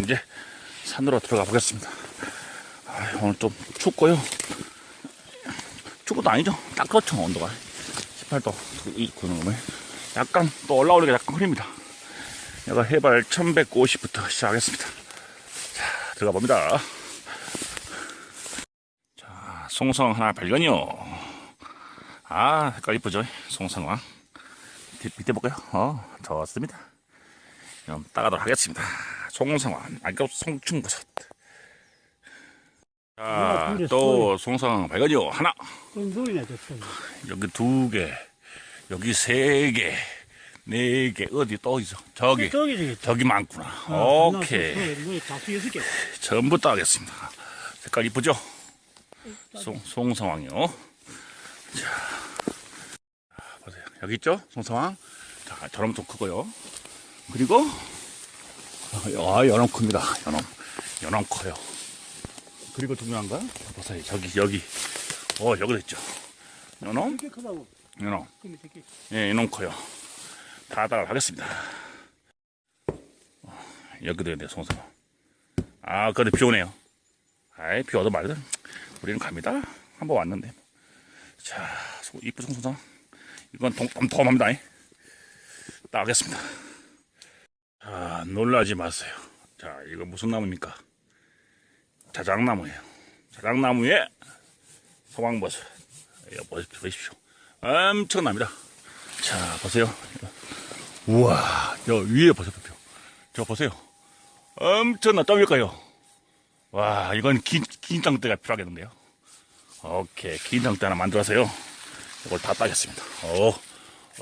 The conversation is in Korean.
이제 산으로 들어가 보겠습니다. 아, 오늘 좀 춥고요. 춥고도 아니죠. 딱 그렇죠, 온도가. 18도, 이, 그 놈을. 약간 또 올라오는 게 약간 흐립니다. 여기가 해발 1150부터 시작하겠습니다. 자, 들어가 봅니다. 자, 송성 하나 발견이요. 아, 색깔 이쁘죠? 송성왕. 밑에, 밑에 볼까요? 어, 좋습니다. 그럼 따가도록 하겠습니다. 송성왕, 아까 송충버섯. 자, 또 송성 발견이요. 하나. 여기 두 개, 여기 세 개, 네 개, 어디 또 있어? 저기, 저기 저기. 저기 많구나. 어, 오케이. 전부 따겠습니다. 색깔 이쁘죠? 송, 송성왕이요. 자, 보세요. 여기 있죠? 송성왕. 자, 저놈 좀 크고요. 그리고, 아, 연엄 큽니다. 연엄. 연엄 커요. 그리고 중요한 건, 보세요. 저기, 여기. 어, 여기도 있죠. 그럼 이렇게. 예, 이놈 커요. 다 따라 가겠습니다. 어, 여기도 있네, 송성. 아, 그래, 비 오네요. 아이, 비 와도 말든. 우리는 갑니다. 한 번 왔는데. 자, 소- 이쁜 송성. 이건 동, 덤덤합니다. 따겠습니다. 자, 놀라지 마세요. 자, 이거 무슨 나무입니까? 자작나무예요. 자작나무에 소방버섯. 이거 보- 보십시오. 엄청납니다. 자, 보세요. 우와, 저 위에 보세요. 저 보세요. 엄청나 떠밀까요? 와, 이건 긴, 긴 장대가 필요하겠는데요. 오케이, 긴 장대 하나 만들어서요. 이걸 다 따겠습니다. 오,